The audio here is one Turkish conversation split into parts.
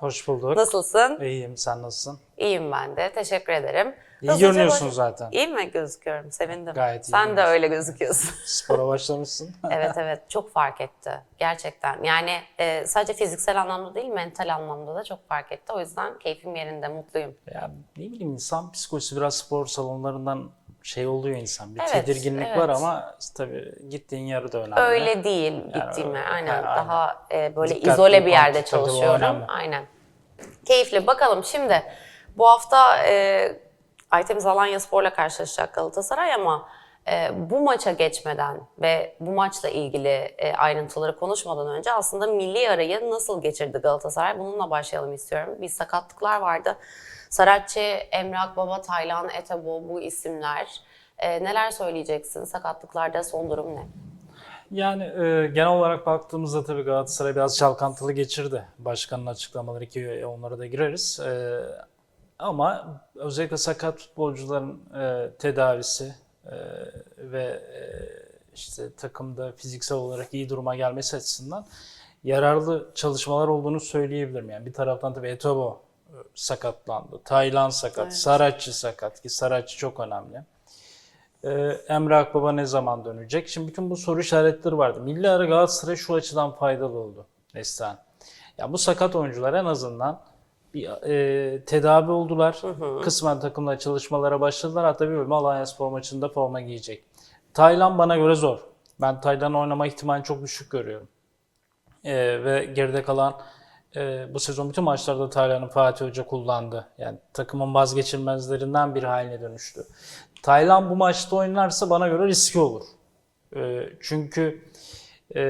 Hoş bulduk. Nasılsın? İyiyim, sen nasılsın? İyiyim ben de. Teşekkür ederim. İyi Hızlıca görünüyorsun baş- zaten. İyi mi gözüküyorum? Sevindim. Gayet iyi Sen de öyle gözüküyorsun. Spora başlamışsın. evet evet çok fark etti. Gerçekten. Yani e, sadece fiziksel anlamda değil mental anlamda da çok fark etti. O yüzden keyfim yerinde, mutluyum. ya ne bileyim insan psikolojisi biraz spor salonlarından şey oluyor insan. Bir Evet, tedirginlik evet. var ama tabii gittiğin yer de önemli. Öyle değil gittiğime. öyle- aynen. aynen. Daha e, böyle Dikkatli, izole bir yerde çalışıyorum. Aynen. Keyifli. Bakalım şimdi bu hafta e, Aytemiz Alanya Spor'la karşılaşacak Galatasaray ama bu maça geçmeden ve bu maçla ilgili e, ayrıntıları konuşmadan önce aslında milli arayı nasıl geçirdi Galatasaray? Bununla başlayalım istiyorum. Bir sakatlıklar vardı. Saratçı, Emre Akbaba, Taylan, Etebo bu isimler. E, neler söyleyeceksin? Sakatlıklarda son durum ne? Yani e, genel olarak baktığımızda tabii Galatasaray biraz çalkantılı geçirdi. Başkanın açıklamaları ki onlara da gireriz. E, ama özellikle sakat futbolcuların e, tedavisi e, ve e, işte takımda fiziksel olarak iyi duruma gelmesi açısından yararlı çalışmalar olduğunu söyleyebilirim. Yani bir taraftan tabii Etobo e, sakatlandı. Taylan sakat, Evet. Saratçı sakat ki Saratçı çok önemli. Ee, Emre Akbaba ne zaman dönecek? Şimdi bütün bu soru işaretleri vardı. Milli ara Galatasaray şu açıdan faydalı oldu Neslihan. Ya bu sakat oyuncular en azından bir e, tedavi oldular. Kısmen takımla çalışmalara başladılar. Hatta bir bölümü Alanya Spor maçında forma giyecek. Taylan bana göre zor. Ben Taylan'ın oynama ihtimalini çok düşük görüyorum. Ee, ve geride kalan e, bu sezon bütün maçlarda Taylan'ı Fatih Hoca kullandı. Yani takımın vazgeçilmezlerinden bir haline dönüştü. Taylan bu maçta oynarsa bana göre riski olur. Ee, çünkü e,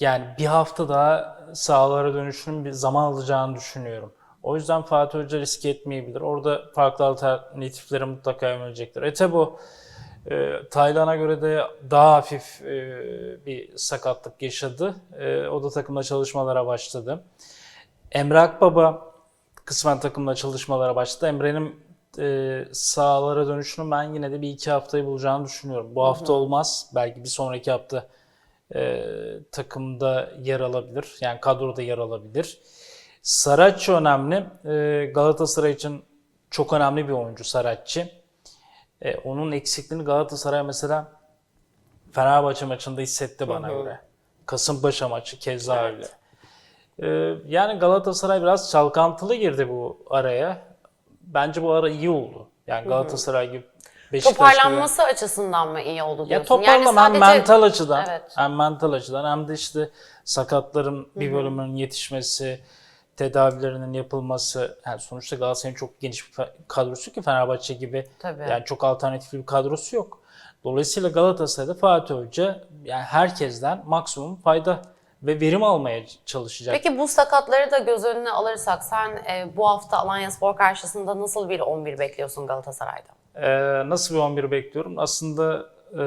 yani bir hafta daha sahalara dönüşünün bir zaman alacağını düşünüyorum. O yüzden Fatih Hoca riske etmeyebilir. Orada farklı alternatiflere mutlaka yönelecektir. Etebo e, Taylan'a göre de daha hafif e, bir sakatlık yaşadı. E, o da takımla çalışmalara başladı. Emre Akbaba kısmen takımla çalışmalara başladı. Emre'nin e, sahalara dönüşünün ben yine de bir iki haftayı bulacağını düşünüyorum. Bu hafta olmaz. Belki bir sonraki hafta e, takımda yer alabilir. Yani kadroda yer alabilir. Saratçı önemli. E, Galatasaray için çok önemli bir oyuncu Saratçı. E, onun eksikliğini Galatasaray mesela Fenerbahçe maçında hissetti bana göre. Kasımpaşa maçı keza öyle. E, yani Galatasaray biraz çalkantılı girdi bu araya. Bence bu ara iyi oldu. Yani Galatasaray gibi Beşiktaş gibi. Toparlanması açısından mı iyi oldu Ya diyorsun? toparlama hem sadece- mental açıdan, Evet. hem mental açıdan hem de işte sakatların bir bölümünün yetişmesi, tedavilerinin yapılması. Yani sonuçta Galatasaray'ın çok geniş bir kadrosu ki Fenerbahçe gibi. Tabii. Yani çok alternatifli bir kadrosu yok. Dolayısıyla Galatasaray'da Fatih Hoca yani herkesten maksimum fayda ve verim almaya çalışacak. Peki bu sakatları da göz önüne alırsak sen e, bu hafta Alanya Spor karşısında nasıl bir 11 bekliyorsun Galatasaray'da? Ee, nasıl bir 11 bekliyorum? Aslında e,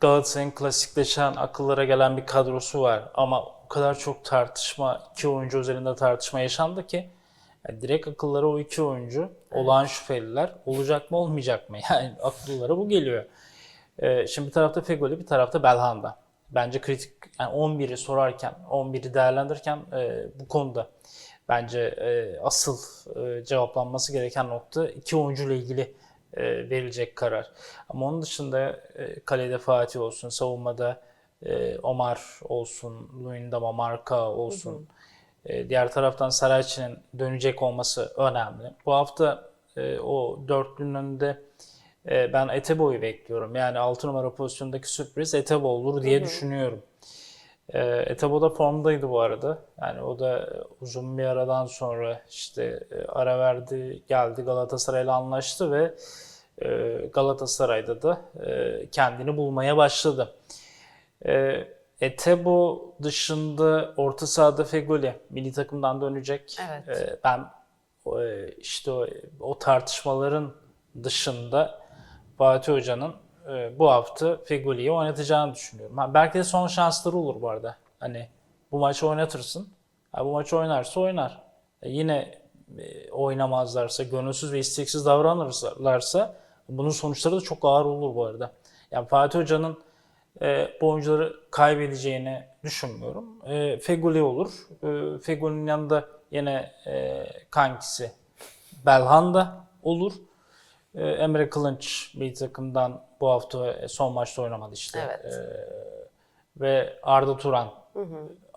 Galatasaray'ın klasikleşen, akıllara gelen bir kadrosu var. Ama o kadar çok tartışma, iki oyuncu üzerinde tartışma yaşandı ki yani direkt akıllara o iki oyuncu, olağan şüpheliler olacak mı olmayacak mı? Yani akıllara bu geliyor. Ee, şimdi bir tarafta Fegoli, bir tarafta Belhanda. Bence kritik, yani 11'i sorarken, 11'i değerlendirirken e, bu konuda bence e, asıl e, cevaplanması gereken nokta iki oyuncuyla ilgili e, verilecek karar. Ama onun dışında e, kalede Fatih olsun, savunmada e, Omar olsun, Luyendama, Marka olsun. E, diğer taraftan Sarayçı'nın dönecek olması önemli. Bu hafta e, o dörtlünün önünde e, ben Etebo'yu bekliyorum. Yani 6 numara pozisyondaki sürpriz Etebo olur diye düşünüyorum. E, Etebo da formdaydı bu arada. Yani o da uzun bir aradan sonra işte e, ara verdi, geldi Galatasaray'la anlaştı ve e, Galatasaray'da da e, kendini bulmaya başladı. E, Etebo dışında orta sahada Fegoli milli takımdan dönecek. Evet. E, ben e, işte o, o tartışmaların dışında Fatih Hoca'nın e, bu hafta Fegoli'yi oynatacağını düşünüyorum. Ha, belki de son şansları olur bu arada. Hani bu maçı oynatırsın. Ha, bu maçı oynarsa oynar. E, yine e, oynamazlarsa, gönülsüz ve isteksiz davranırlarsa bunun sonuçları da çok ağır olur bu arada. Yani Fatih Hoca'nın e, bu oyuncuları kaybedeceğini düşünmüyorum. E, Feguli olur. E, Feguli'nin yanında yine e, kankisi Belhanda olur. E, Emre Kılınç bir takımdan bu hafta e, son maçta oynamadı işte. Evet. E, ve Arda Turan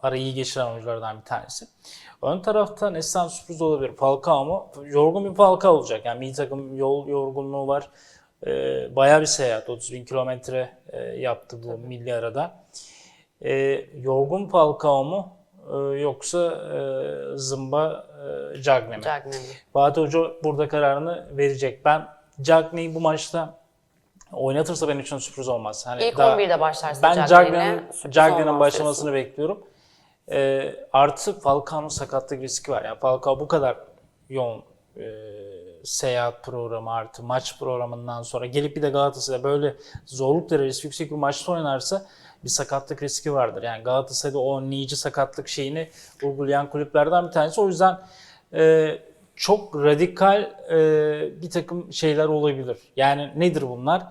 arayı iyi geçiren oyunculardan bir tanesi. Ön tarafta Neslihan sürpriz olabilir. Falcao mu? Yorgun bir Falcao olacak. Yani bir takım yol yorgunluğu var. Ee, bayağı bir seyahat. 30 bin kilometre e, yaptı bu milli arada. Ee, yorgun Falcao mu? Ee, yoksa e, Zımba e, Cagne mi? Cagney'i. Fatih Hoca burada kararını verecek. Ben Cagney'i bu maçta oynatırsa benim için sürpriz olmaz. Hani İlk daha- 11'de başlarsa ben Cagney'in başlamasını bekliyorum. Ee, artı Falcao'nun sakatlık riski var. Yani Falcao bu kadar yoğun e, seyahat programı artı maç programından sonra gelip bir de Galatasaray'da böyle zorluk derecesi yüksek bir maçta oynarsa bir sakatlık riski vardır. Yani Galatasaray'da o önleyici sakatlık şeyini vurgulayan kulüplerden bir tanesi. O yüzden e, çok radikal e, bir takım şeyler olabilir. Yani nedir bunlar?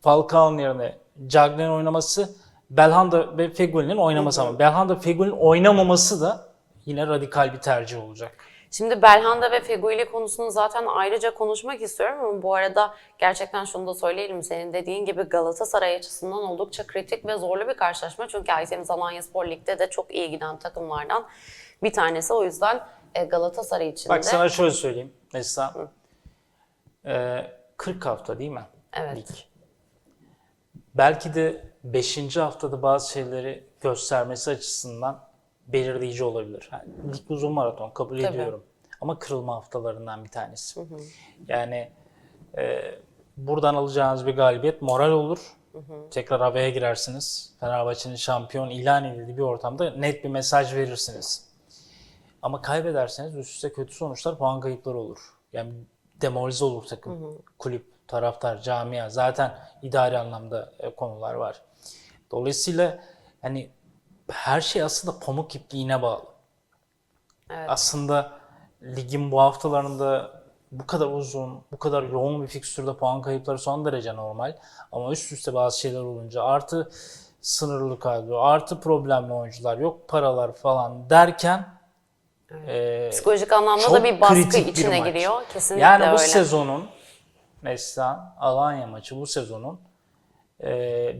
Falcao'nun yerine Cagney'in oynaması, Belhanda ve Fegoli'nin oynaması ama Belhanda Fegoli'nin oynamaması da yine radikal bir tercih olacak. Şimdi Belhanda ve Feguli konusunu zaten ayrıca konuşmak istiyorum ama bu arada gerçekten şunu da söyleyelim. Senin dediğin gibi Galatasaray açısından oldukça kritik ve zorlu bir karşılaşma. Çünkü Aydeniz Alanya Spor Lig'de de çok iyi giden takımlardan bir tanesi. O yüzden Galatasaray için de... Bak sana şöyle söyleyeyim Neslihan. Ee, 40 hafta değil mi? Evet. Lig. Belki de 5. haftada bazı şeyleri göstermesi açısından belirleyici olabilir. Yani lig uzun maraton kabul Tabii. ediyorum. Ama kırılma haftalarından bir tanesi. Yani e, buradan alacağınız bir galibiyet moral olur. Tekrar havaya girersiniz. Fenerbahçe'nin şampiyon ilan edildiği bir ortamda net bir mesaj verirsiniz. Ama kaybederseniz üst üste kötü sonuçlar, puan kayıpları olur. Yani demoralize olur takım, kulüp, taraftar, camia. Zaten idari anlamda e, konular var. Dolayısıyla hani her şey aslında pamuk ipliğine bağlı. Evet. Aslında ligin bu haftalarında bu kadar uzun, bu kadar yoğun bir fikstürde puan kayıpları son derece normal. Ama üst üste bazı şeyler olunca artı sınırlı kadro, artı problemli oyuncular, yok paralar falan derken e, Psikolojik anlamda da bir baskı kritik bir içine maç. giriyor. Kesinlikle Yani bu öyle. sezonun Neslihan Alanya maçı bu sezonun e,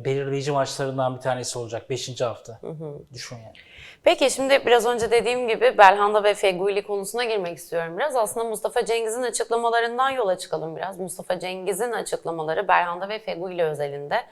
belirleyici maçlarından bir tanesi olacak 5. hafta. Düşün yani. Peki şimdi biraz önce dediğim gibi Belhanda ve Feguli konusuna girmek istiyorum biraz. Aslında Mustafa Cengiz'in açıklamalarından yola çıkalım biraz. Mustafa Cengiz'in açıklamaları Belhanda ve Feguli özelinde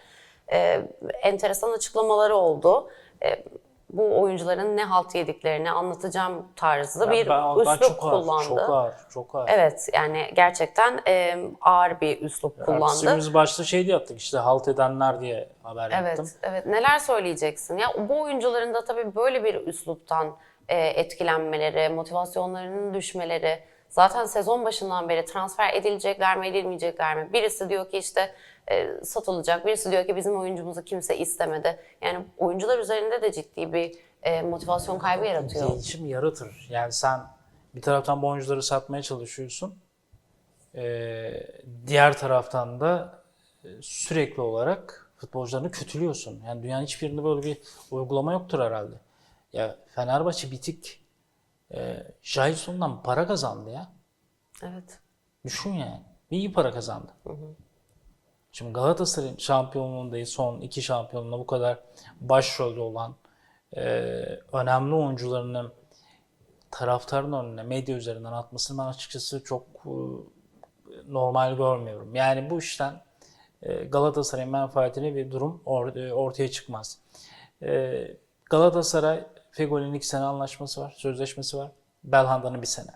e, enteresan açıklamaları oldu. E, bu oyuncuların ne halt yediklerini anlatacağım tarzı bir ben, ben üslup çok ağır, kullandı. çok ağır, çok ağır. Evet yani gerçekten e, ağır bir üslup Ertesi kullandı. biz başta şey diye yaptık işte halt edenler diye haber Evet, yaptım. evet. Neler söyleyeceksin? Ya bu oyuncuların da tabii böyle bir üsluptan e, etkilenmeleri, motivasyonlarının düşmeleri, zaten sezon başından beri transfer edilecekler mi, edilmeyecekler mi? Birisi diyor ki işte e, satılacak, birisi diyor ki bizim oyuncumuzu kimse istemedi. Yani oyuncular üzerinde de ciddi bir e, motivasyon kaybı yaratıyor. Değişim yaratır. Yani sen bir taraftan bu oyuncuları satmaya çalışıyorsun. Ee, diğer taraftan da e, sürekli olarak futbolcularını kötülüyorsun. Yani dünyanın hiçbirinde böyle bir uygulama yoktur herhalde. Ya Fenerbahçe bitik e, Jailson'dan para kazandı ya. Evet. Düşün yani. İyi para kazandı. Şimdi Galatasaray'ın şampiyonluğundayız. Son iki şampiyonluğunda bu kadar başrolde olan e, önemli oyuncularının taraftarın önüne medya üzerinden atmasını ben açıkçası çok e, normal görmüyorum. Yani bu işten e, Galatasaray'ın menfaatine bir durum or- e, ortaya çıkmaz. E, Galatasaray Fegoli'nin iki sene anlaşması var, sözleşmesi var. Belhanda'nın bir sene.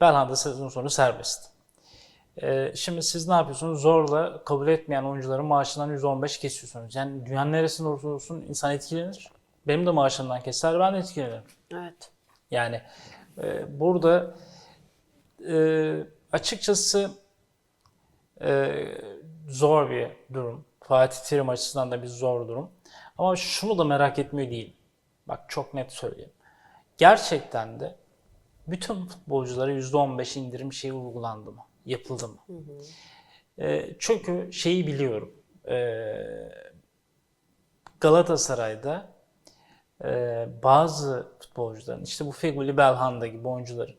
Belhanda sezon sonu serbest. Ee, şimdi siz ne yapıyorsunuz? Zorla kabul etmeyen oyuncuların maaşından %15 kesiyorsunuz. Yani dünyanın neresinde olursa olsun insan etkilenir. Benim de maaşımdan keser, ben de etkilenirim. Evet. Yani e, burada e, açıkçası e, zor bir durum. Fatih Terim açısından da bir zor durum. Ama şunu da merak etmiyor değil. Bak çok net söyleyeyim. Gerçekten de bütün futbolculara %15 indirim şeyi uygulandı mı? Yapıldı mı? E, çünkü şeyi biliyorum. E, Galatasaray'da e, bazı futbolcuların işte bu Feguli Belhanda gibi oyuncuların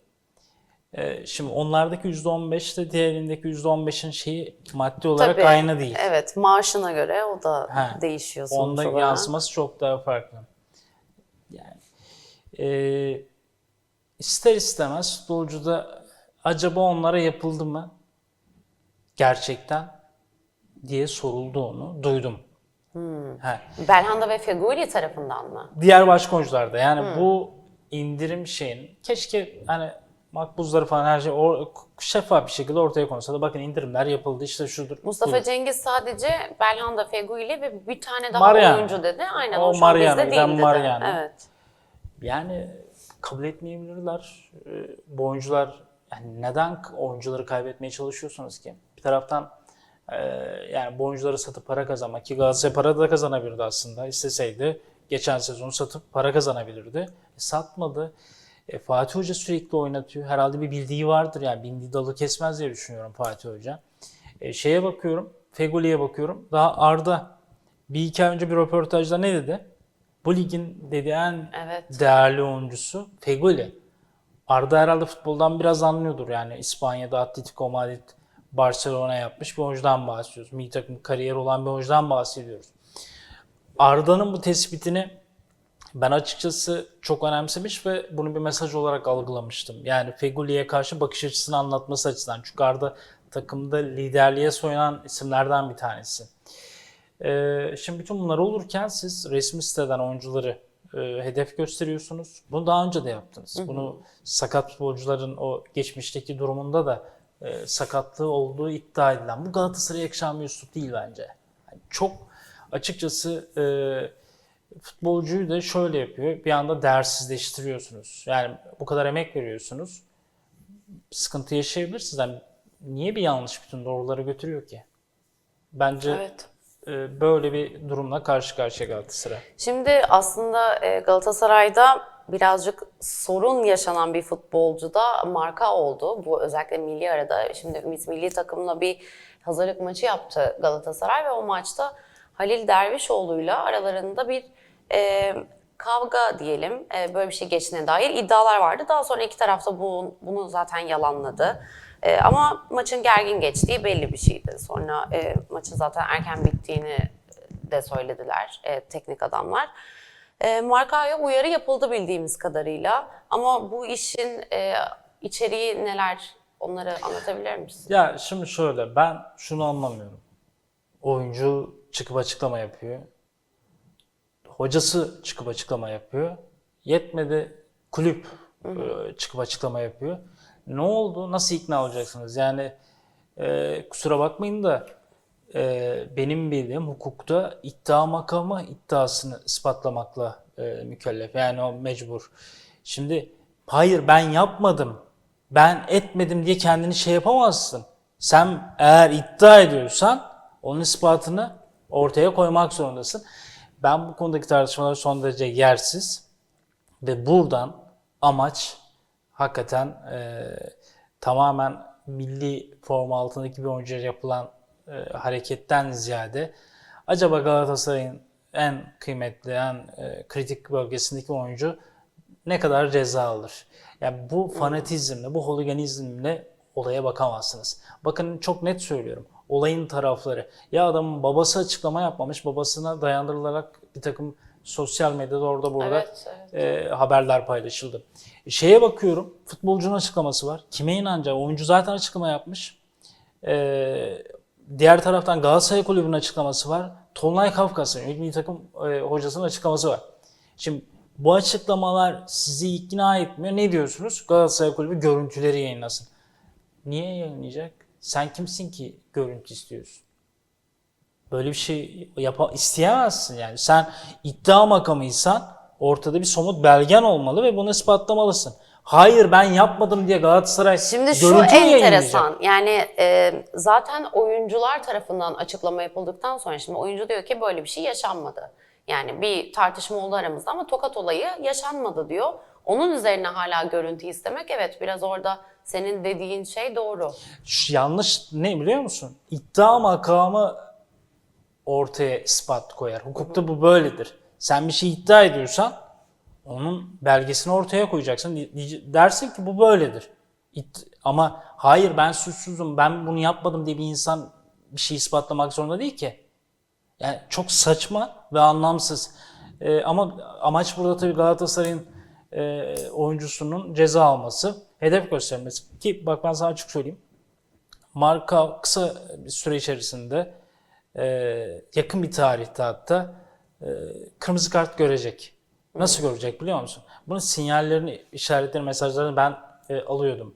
e, şimdi onlardaki %15 de diğerindeki %15'in şeyi maddi olarak Tabii, aynı değil. Evet, maaşına göre o da Ha, değişiyor sonuç Onda olarak. yansıması çok daha farklı. Yani e, ister istemez futbolcuda acaba onlara yapıldı mı gerçekten diye sorulduğunu duydum. Ha, Belhanda ve Feguli tarafından mı? diğer başka oyuncularda yani bu indirim şeyin keşke hani makbuzları falan her şey o, şeffaf bir şekilde ortaya konsa da bakın indirimler yapıldı işte şudur. Mustafa budur. Cengiz sadece Belhanda, Feguli ve bir tane daha Mariano. oyuncu dedi. Aynen O o, Mariano, bizde değil dedi. Mariano. Evet. Yani kabul etmeyebilirler. Ee, Bu oyuncular yani neden oyuncuları kaybetmeye çalışıyorsunuz ki? Bir taraftan e, yani bu oyuncuları satıp para kazanmak ki Galatasaray para da kazanabilirdi aslında. İsteseydi geçen sezon satıp para kazanabilirdi. E, satmadı. E, Fatih Hoca sürekli oynatıyor. Herhalde bir bildiği vardır yani bildiği dalı kesmez diye düşünüyorum Fatih Hoca. E, şeye bakıyorum, Fegoli'ye bakıyorum. Daha Arda bir iki ay önce bir röportajda ne dedi? Bu ligin dedi en Evet. değerli oyuncusu Fegoli. Arda herhalde futboldan biraz anlıyordur yani İspanya'da Atletico Madrid, Barcelona yapmış bir oyuncudan bahsediyoruz. Milli takım kariyeri olan bir oyuncudan bahsediyoruz. Arda'nın bu tespitini ben açıkçası çok önemsemiş ve bunu bir mesaj olarak algılamıştım. Yani Fegoli'ye karşı bakış açısını anlatması açısından. Çünkü Arda takımda liderliğe soyunan isimlerden bir tanesi. Ee, şimdi bütün bunlar olurken siz resmi siteden oyuncuları e, hedef gösteriyorsunuz. Bunu daha önce de yaptınız. Bunu sakat futbolcuların o geçmişteki durumunda da e, sakatlığı olduğu iddia edilen. Bu Galatasaray'a yakışan bir üslup değil bence. Yani çok açıkçası e, futbolcuyu da şöyle yapıyor. Bir anda değersizleştiriyorsunuz. Yani bu kadar emek veriyorsunuz. Sıkıntı yaşayabilirsiniz. Yani niye bir yanlış bütün doğruları götürüyor ki? Bence Evet. E, böyle bir durumla karşı karşıya Galatasaray. Şimdi aslında e, Galatasaray'da birazcık sorun yaşanan bir futbolcu da marka oldu. Bu özellikle milli arada. Şimdi Ümit milli takımla bir hazırlık maçı yaptı Galatasaray ve o maçta Halil Dervişoğlu'yla aralarında bir e, kavga diyelim e, böyle bir şey geçtiğine dair iddialar vardı. Daha sonra iki taraf da bu, bunu zaten yalanladı. E, ama maçın gergin geçtiği belli bir şeydi. Sonra e, maçın zaten erken bittiğini de söylediler e, teknik adamlar. E, markaya uyarı yapıldı bildiğimiz kadarıyla. Ama bu işin e, içeriği neler onları anlatabilir misin? Ya şimdi şöyle ben şunu anlamıyorum. Oyuncu çıkıp açıklama yapıyor. Hocası çıkıp açıklama yapıyor. Yetmedi kulüp e, çıkıp açıklama yapıyor. Ne oldu? Nasıl ikna olacaksınız? Yani e, kusura bakmayın da e, benim bildiğim hukukta iddia makamı iddiasını ispatlamakla e, mükellef. Yani o mecbur. Şimdi hayır ben yapmadım, ben etmedim diye kendini şey yapamazsın. Sen eğer iddia ediyorsan onun ispatını ortaya koymak zorundasın. Ben bu konudaki tartışmalar son derece yersiz ve buradan amaç hakikaten e, tamamen milli forma altındaki bir oyuncuya yapılan e, hareketten ziyade acaba Galatasaray'ın en kıymetli, en e, kritik bölgesindeki oyuncu ne kadar ceza alır? Yani bu fanatizmle, bu holiganizmle olaya bakamazsınız. Bakın çok net söylüyorum. Olayın tarafları. Ya adamın babası açıklama yapmamış, babasına dayandırılarak bir takım sosyal medyada orada burada Evet, e, haberler paylaşıldı. Şeye bakıyorum, futbolcunun açıklaması var. Kime inanacak? Oyuncu zaten açıklama yapmış. E, diğer taraftan Galatasaray Kulübü'nün açıklaması var. Tolunay Kafkas'ın, milli takım e, hocasının açıklaması var. Şimdi bu açıklamalar sizi ikna etmiyor. Ne diyorsunuz? Galatasaray Kulübü görüntüleri yayınlasın. Niye yayınlayacak? Sen kimsin ki görüntü istiyorsun? Böyle bir şey yapa isteyemezsin yani. Sen iddia makamıysan ortada bir somut belgen olmalı ve bunu ispatlamalısın. Hayır ben yapmadım diye Galatasaray Şimdi şu enteresan. Yani e, zaten oyuncular tarafından açıklama yapıldıktan sonra şimdi oyuncu diyor ki böyle bir şey yaşanmadı. Yani bir tartışma oldu aramızda ama tokat olayı yaşanmadı diyor. Onun üzerine hala görüntü istemek evet biraz orada senin dediğin şey doğru. Şu yanlış ne biliyor musun? İddia makamı ortaya ispat koyar. Hukukta bu böyledir. Sen bir şey iddia ediyorsan onun belgesini ortaya koyacaksın. Dersin ki bu böyledir. Ama hayır ben suçsuzum, ben bunu yapmadım diye bir insan bir şey ispatlamak zorunda değil ki. Yani çok saçma ve anlamsız. Ee, ama amaç burada tabii Galatasaray'ın e, oyuncusunun ceza alması, hedef göstermesi. Ki bak ben sana açık söyleyeyim. Marka kısa bir süre içerisinde e, yakın bir tarihte hatta e, kırmızı kart görecek. Nasıl görecek biliyor musun? Bunun sinyallerini, işaretlerini, mesajlarını ben e, alıyordum.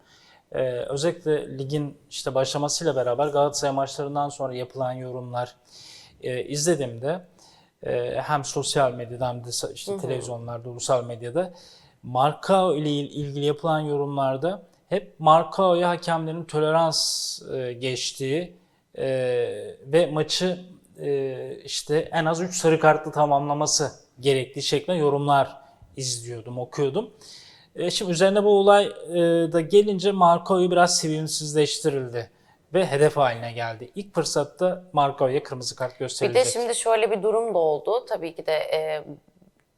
E, özellikle ligin işte başlamasıyla beraber Galatasaray maçlarından sonra yapılan yorumlar e, izlediğimde e, hem sosyal medyada hem de işte televizyonlarda, ulusal medyada Markao ile il- ilgili yapılan yorumlarda hep Markao'ya hakemlerin tolerans e, geçtiği e, ve maçı e, işte en az 3 sarı kartlı tamamlaması gerektiği şeklinde yorumlar izliyordum, okuyordum. E, şimdi üzerine bu olay e, da gelince Markao'yu biraz sevimsizleştirildi ve hedef haline geldi. İlk fırsatta Markao'ya kırmızı kart Bir gösterilecek. de şimdi şöyle bir durum da oldu. Tabii ki de e,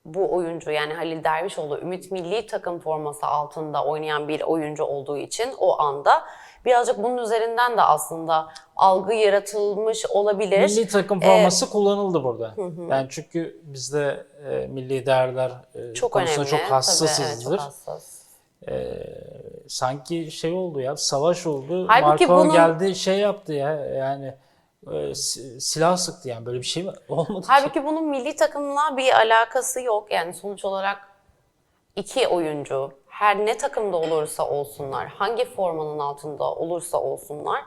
bu oyuncu yani Halil Dervişoğlu Ümit Milli takım forması altında oynayan bir oyuncu olduğu için o anda birazcık bunun üzerinden de aslında algı yaratılmış olabilir. Milli takım forması kullanıldı burada. Yani çünkü bizde e, milli değerler e, çok konusunda önemli. çok Tabii, hassasızdır. evet, çok hassas. Sanki şey oldu ya, savaş oldu. Halbuki Marco bunun- geldi şey yaptı ya yani e, si- silah sıktı yani böyle bir şey mi olmadı ki? Halbuki bunun milli takımla bir alakası yok. Yani sonuç olarak iki oyuncu her ne takımda olursa olsunlar, hangi formanın altında olursa olsunlar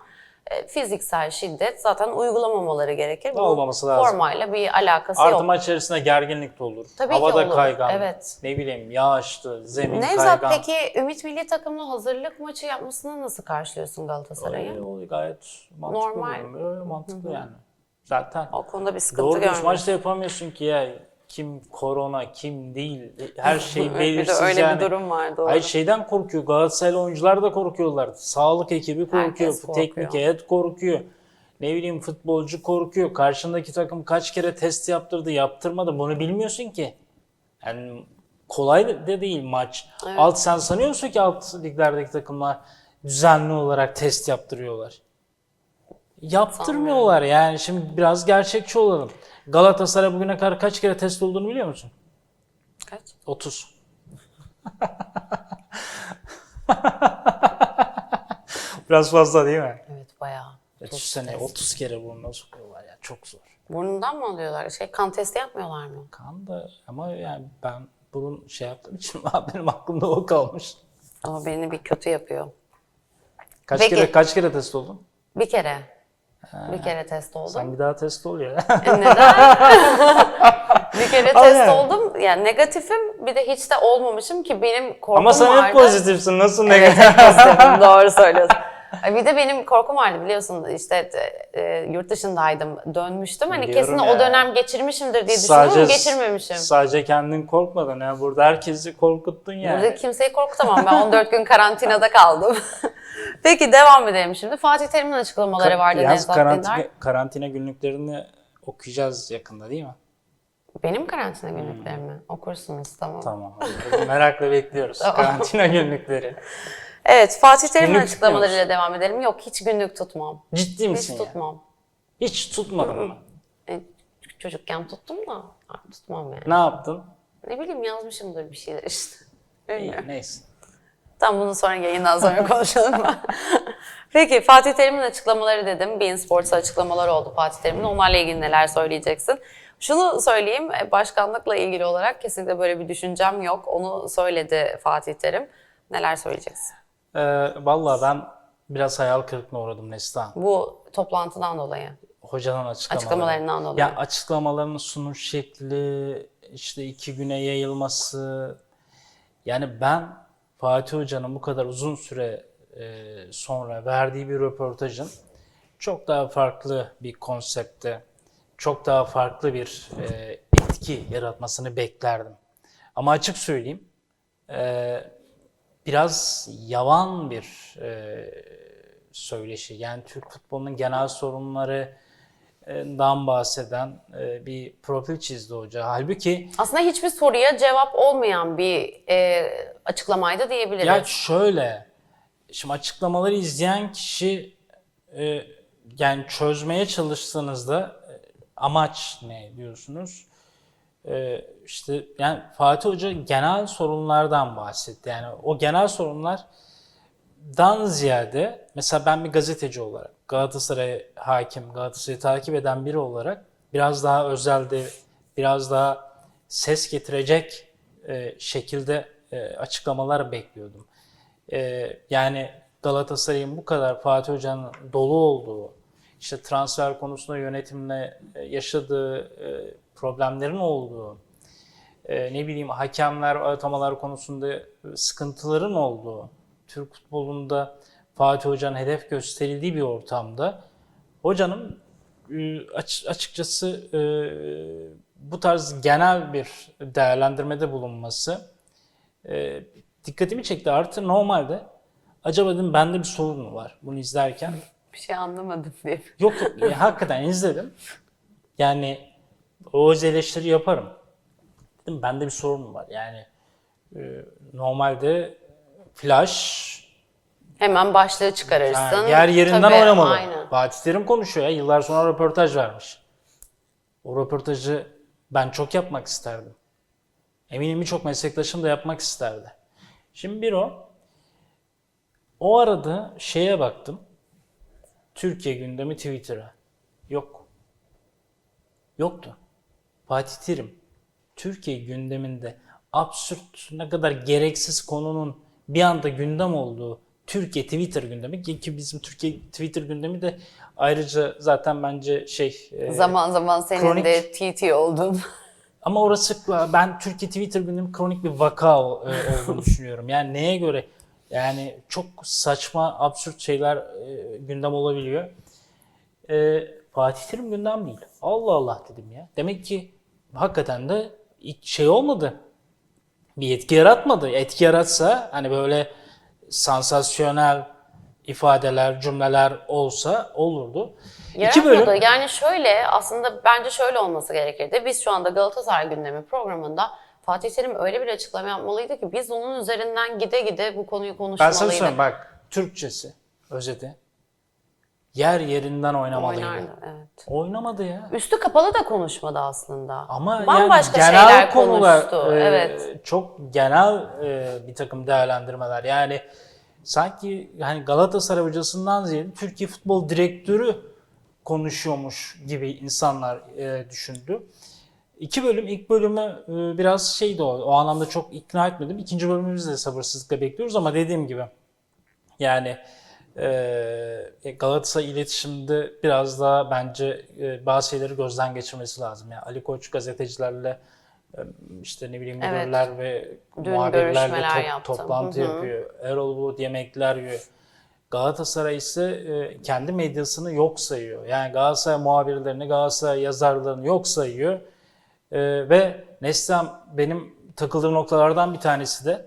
e, fiziksel şiddet zaten uygulamamaları gerekir. Bunun Olmaması lazım. Formayla bir alakası Artı yok. maç içerisinde gerginlik de olur. Tabii ki Havada olur, kaygan. evet. Ne bileyim yağıştı, zemin Nevzat kaygan. peki Ümit Milli Takım'la hazırlık maçı yapmasını nasıl karşılıyorsun Galatasaray'ı? Öyle oluyor, gayet mantıklı. Normal. Öyle mantıklı yani. Zaten O konuda bir sıkıntı Doğru görmüyorum. maçta yapamıyorsun ki ya. Kim korona, kim değil. Her şey bir de belirsiz öyle yani. bir durum var doğru. Hayır şeyden korkuyor. Galatasaraylı oyuncular da korkuyorlar. Sağlık ekibi korkuyor. Herkes korkuyor. Teknik heyet korkuyor. Ne bileyim futbolcu korkuyor. Karşındaki takım kaç kere test yaptırdı, yaptırmadı. Bunu bilmiyorsun ki. Yani kolay da değil maç. Alt sen sanıyor musun ki alt liglerdeki takımlar düzenli olarak test yaptırıyorlar? Yaptırmıyorlar yani. Şimdi biraz gerçekçi olalım. Galatasaray bugüne kadar kaç kere test olduğunu biliyor musun? Kaç? 30. Biraz fazla değil mi? Evet bayağı. Ya Düşünsene 30 kere burnuna sokuyorlar ya çok zor. Burnundan mı alıyorlar? Şey kan testi yapmıyorlar mı? Kan da ama yani ben burun şey yaptığım için benim aklımda o kalmış. Ama beni bir kötü yapıyor. Kaç Peki. kere kaç kere test oldun? Bir kere. Bir kere test oldum. Sen bir daha test ol ya. E, Neden? bir kere test yani. oldum. Yani negatifim bir de hiç de olmamışım ki benim korkum ama sen vardı. hep pozitifsin. Nasıl Evet, negatif? hep pozitifim. Doğru söylüyorsun. Bir de benim korkum vardı biliyorsun işte e, e, yurt dışındaydım dönmüştüm hani Biliyorum kesin ya. o dönem geçirmişimdir diye düşündüm ama geçirmemişim. Sadece kendin korkmadın ya. Burada herkesi korkuttun yani. Burada kimseyi korkutamam ben 14 gün karantinada kaldım. Peki devam edelim şimdi. Fatih Terim'in açıklamaları vardı Yalnız karantina, Dindar. karantina günlüklerini okuyacağız yakında değil mi? Benim karantina günlüklerimi okursunuz tamam. Tamam. Merakla bekliyoruz. Karantina günlükleri. Evet Fatih Terim'in Günlük açıklamalarıyla devam edelim. Yok hiç günlük tutmam. Ciddi Hiç misin ya? tutmam. Hiç tutmadın mı? E, çocukken tuttum da artık tutmam yani. Ne yaptın? Ne bileyim yazmışımdır bir şeyler işte. Bilmiyorum. İyi, neyse. Tam bunu sonra yayından sonra konuşalım. Peki Fatih Terim'in açıklamaları dedim. Bein Sports açıklamaları oldu Fatih Terim'in. Onlarla ilgili neler söyleyeceksin? Şunu söyleyeyim, e, başkanlıkla ilgili olarak kesinlikle böyle bir düşüncem yok. Onu söyledi Fatih Terim. Neler söyleyeceksin? Ee, Valla ben biraz hayal kırıklığına uğradım Neslihan. Bu toplantıdan dolayı. Hocanın açıklamaları. Açıklamalarından dolayı. Ya açıklamalarının sunuş şekli, işte iki güne yayılması. Yani ben Fatih Hoca'nın bu kadar uzun süre e, sonra verdiği bir röportajın çok daha farklı bir konsepte, çok daha farklı bir e, etki yaratmasını beklerdim. Ama açık söyleyeyim, e, biraz yavan bir e, söyleşi. Yani Türk futbolunun genel sorunları, dan bahseden e, bir profil çizdi hoca. Halbuki Aslında hiçbir soruya cevap olmayan bir e, açıklamaydı diyebiliriz. Ya şöyle, şimdi açıklamaları izleyen kişi e, yani çözmeye çalıştığınızda e, amaç ne diyorsunuz? E, işte yani Fatih Hoca genel sorunlardan bahsetti. Yani o genel sorunlardan ziyade mesela ben bir gazeteci olarak Galatasaray hakim, Galatasaray'ı takip eden biri olarak biraz daha özelde, biraz daha ses getirecek e, şekilde e, açıklamalar bekliyordum. E, yani Galatasaray'ın bu kadar Fatih Hoca'nın dolu olduğu, işte transfer konusunda yönetimle yaşadığı problemlerin olduğu, e, ne bileyim hakemler, atamalar konusunda sıkıntıların olduğu, Türk futbolunda Fatih Hoca'nın hedef gösterildiği bir ortamda hocanın e, aç- açıkçası e, bu tarz genel bir değerlendirmede bulunması dikkatimi çekti. Artı normalde acaba dedim bende bir sorun mu var bunu izlerken? Bir şey anlamadım diye. Yok yok hakikaten izledim. Yani o öz eleştiri yaparım. Dedim bende bir sorun mu var? Yani e, normalde flash Hemen başlığı çıkarırsın. yani yer yerinden Tabii, oynamalı. Aynen. Fatih Terim konuşuyor ya. Yıllar sonra röportaj vermiş. O röportajı ben çok yapmak isterdim. Eminim birçok meslektaşım da yapmak isterdi. Şimdi bir o. O arada şeye baktım. Türkiye gündemi Twitter'a. Yok. Yoktu. Fatih Terim Türkiye gündeminde absürt ne kadar gereksiz konunun bir anda gündem olduğu Türkiye Twitter gündemi ki bizim Türkiye Twitter gündemi de ayrıca zaten bence şey e, Zaman zaman senin kronik- de TT oldun. ama orası ben Türkiye Twitter gündemi kronik bir vaka e, olduğunu düşünüyorum. Yani neye göre? Yani çok saçma, absürt şeyler e, gündem olabiliyor. E, Fatih Terim gündem değil. Allah Allah dedim ya. Demek ki hakikaten de hiç şey olmadı. Bir etki yaratmadı. Etki yaratsa hani böyle sansasyonel ifadeler, cümleler olsa olurdu. İki Yaratmadı. bölüm Yani şöyle aslında bence şöyle olması gerekirdi. Biz şu anda Galatasaray gündemi programında Fatih Terim öyle bir açıklama yapmalıydı ki biz onun üzerinden gide gide bu konuyu Ben sana konuşmalıydık. söyleyeyim bak Türkçesi özeti yer yerinden oynamalıydı. Oynardı, evet. Oynamadı ya. Üstü kapalı da konuşmadı aslında. Ama Bambaşka yani genel şeyler konular konuştu. e, evet. çok genel e, bir takım değerlendirmeler. Yani sanki hani Galatasaray hocasından ziyade Türkiye Futbol Direktörü konuşuyormuş gibi insanlar e, düşündü. İki bölüm, ilk bölümü e, biraz şeydi o, o anlamda çok ikna etmedim. İkinci bölümümüzü de sabırsızlıkla bekliyoruz ama dediğim gibi yani e, Galatasaray iletişimde biraz daha bence e, bazı şeyleri gözden geçirmesi lazım. Yani Ali Koç gazetecilerle e, işte ne bileyim Evet. müdürler ve Dün muhabirlerle top- toplantı Hı hı. yapıyor. Erol Bulut yemekler yiyor. Galatasaray ise e, kendi medyasını yok sayıyor. Yani Galatasaray muhabirlerini, Galatasaray yazarlarını yok sayıyor. E, ve Neslihan benim takıldığım noktalardan bir tanesi de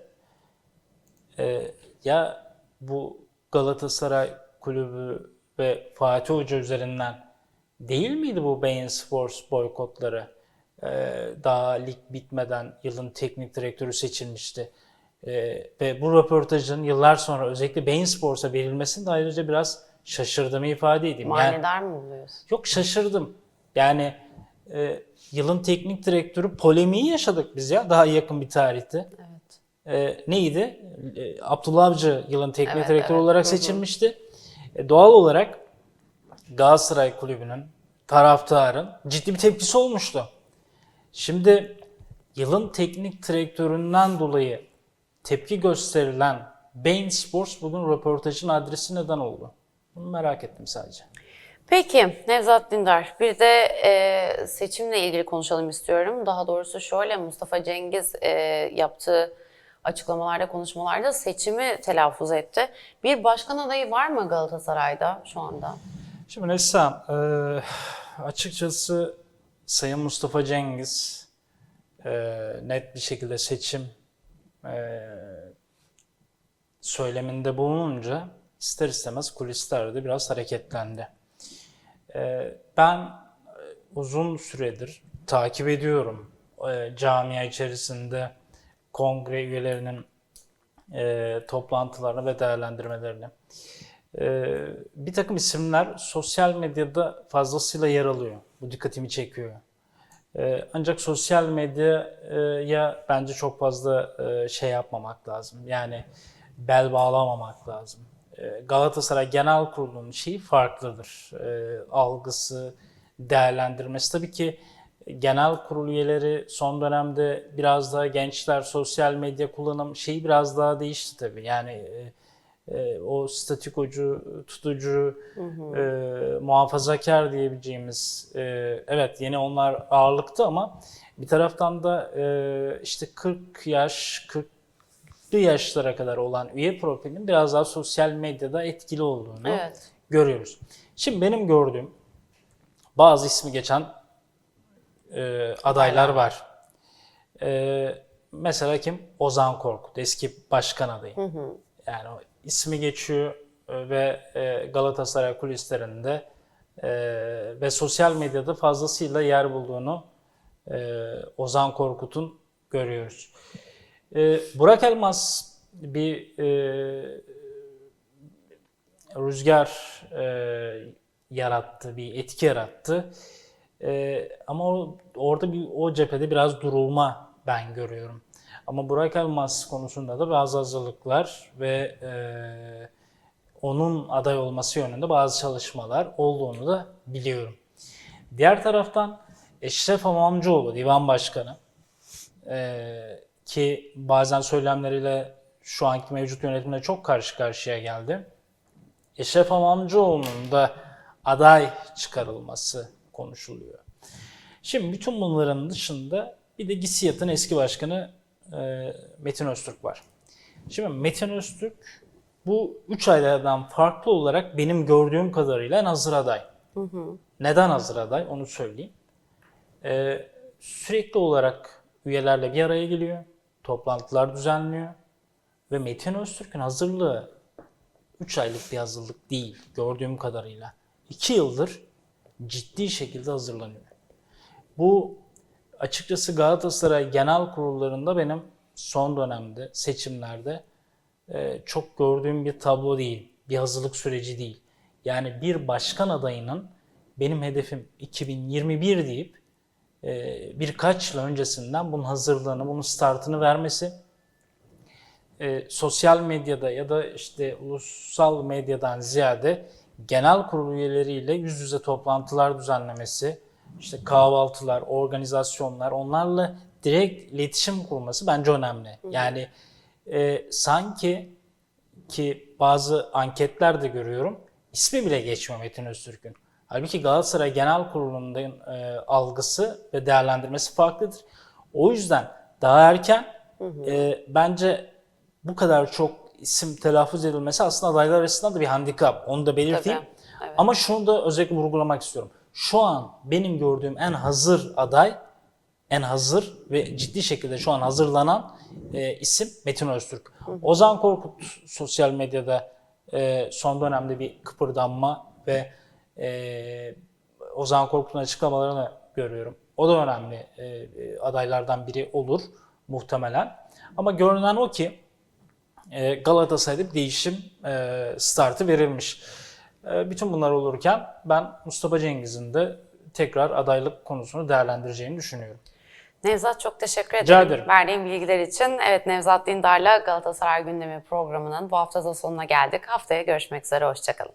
e, ya bu Galatasaray kulübü ve Fatih Hoca üzerinden değil miydi bu Bein Sports boykotları? E, daha lig bitmeden yılın teknik direktörü seçilmişti. E, ve bu röportajın yıllar sonra özellikle Bein Sports'a verilmesini de ayrıca biraz şaşırdığımı ifade edeyim. Yani- Manidar mı buluyorsun? Yok şaşırdım. Yani e, yılın teknik direktörü polemiği yaşadık biz ya daha yakın bir tarihte. Evet. E, neydi? E, Abdullah Avcı yılın teknik Evet, direktörü evet. olarak seçilmişti. E, doğal olarak Galatasaray Kulübü'nün, taraftarın ciddi bir tepkisi olmuştu. Şimdi yılın teknik direktöründen dolayı tepki gösterilen Bein Sports bugün röportajın adresi neden oldu? Bunu merak ettim sadece. Peki Nevzat Dindar bir de e, seçimle ilgili konuşalım istiyorum. Daha doğrusu şöyle Mustafa Cengiz e, yaptığı açıklamalarda, konuşmalarda seçimi telaffuz etti. Bir başkan adayı var mı Galatasaray'da şu anda? Şimdi Neslihan, e, açıkçası Sayın Mustafa Cengiz e, net bir şekilde seçim e, söyleminde bulununca ister istemez kulislerde biraz hareketlendi. Ben uzun süredir takip ediyorum e, camia içerisinde kongre üyelerinin e, toplantılarını ve değerlendirmelerini. E, bir takım isimler sosyal medyada fazlasıyla yer alıyor. Bu dikkatimi çekiyor. E, ancak sosyal medyaya bence çok fazla e, şey yapmamak lazım. Yani bel bağlamamak lazım. E, Galatasaray Genel Kurulu'nun şeyi farklıdır. E, algısı, değerlendirmesi. Tabii ki genel kurul üyeleri son dönemde biraz daha gençler sosyal medya kullanım şeyi biraz daha değişti tabii. Yani e, e, o statikocu, tutucu, e, muhafazakar diyebileceğimiz e, evet yine onlar ağırlıkta ama bir taraftan da e, işte 40 yaş, 40'lı yaşlara kadar olan üye profilinin biraz daha sosyal medyada etkili olduğunu Evet. görüyoruz. Şimdi benim gördüğüm bazı ismi geçen e, adaylar var. E, mesela kim? Ozan Korkut, eski başkan adayı. Yani o ismi geçiyor e, ve e, Galatasaray kulislerinde e, ve sosyal medyada fazlasıyla yer bulduğunu e, Ozan Korkut'un görüyoruz. E, Burak Elmas bir e, rüzgar e, yarattı, bir etki yarattı. E, ama o, orada bir o cephede biraz durulma ben görüyorum. Ama Burak Elmas konusunda da bazı hazırlıklar ve e, onun aday olması yönünde bazı çalışmalar olduğunu da biliyorum. Diğer taraftan Eşref Amamcıoğlu, divan başkanı, e, ki bazen söylemleriyle şu anki mevcut yönetimle çok karşı karşıya geldi. Eşref Amamcıoğlu'nun da aday çıkarılması konuşuluyor. Şimdi bütün bunların dışında bir de GİSİAD'ın eski başkanı e, Metin Öztürk var. Şimdi Metin Öztürk bu üç adaydan farklı olarak benim gördüğüm kadarıyla en hazır aday. Neden hazır aday onu söyleyeyim. E, sürekli olarak üyelerle bir araya geliyor, toplantılar düzenliyor ve Metin Öztürk'ün hazırlığı 3 aylık bir hazırlık değil gördüğüm kadarıyla. 2 yıldır ciddi şekilde hazırlanıyor. Bu açıkçası Galatasaray genel kurullarında benim son dönemde seçimlerde e, çok gördüğüm bir tablo değil, bir hazırlık süreci değil. Yani bir başkan adayının benim hedefim 2021 deyip e, birkaç yıl öncesinden bunun hazırlığını, bunun startını vermesi e, sosyal medyada ya da işte ulusal medyadan ziyade genel kurul üyeleriyle yüz yüze toplantılar düzenlemesi, işte kahvaltılar, organizasyonlar, onlarla direkt iletişim kurması bence önemli. Yani e, sanki ki bazı anketler de görüyorum, ismi bile geçmiyor Metin Öztürk'ün. Halbuki Galatasaray Genel Kurulu'nun e, algısı ve değerlendirmesi farklıdır. O yüzden daha erken e, bence bu kadar çok isim telaffuz edilmesi aslında adaylar arasında da bir handikap. Onu da belirteyim. Tabii, evet. Ama şunu da özellikle vurgulamak istiyorum. Şu an benim gördüğüm en hazır aday, en hazır ve ciddi şekilde şu an hazırlanan e, isim Metin Öztürk. Ozan Korkut sosyal medyada e, son dönemde bir kıpırdanma ve e, Ozan Korkut'un açıklamalarını görüyorum. O da önemli e, e, adaylardan biri olur muhtemelen. Ama görünen o ki e, Galatasaray'da bir değişim e, startı verilmiş. E, bütün bunlar olurken ben Mustafa Cengiz'in de tekrar adaylık konusunu değerlendireceğini düşünüyorum. Nevzat çok teşekkür ederim. Rica ederim. Verdiğin bilgiler için. Evet Nevzat Dindar'la Galatasaray Gündemi programının bu hafta da sonuna geldik. Haftaya görüşmek üzere. Hoşçakalın.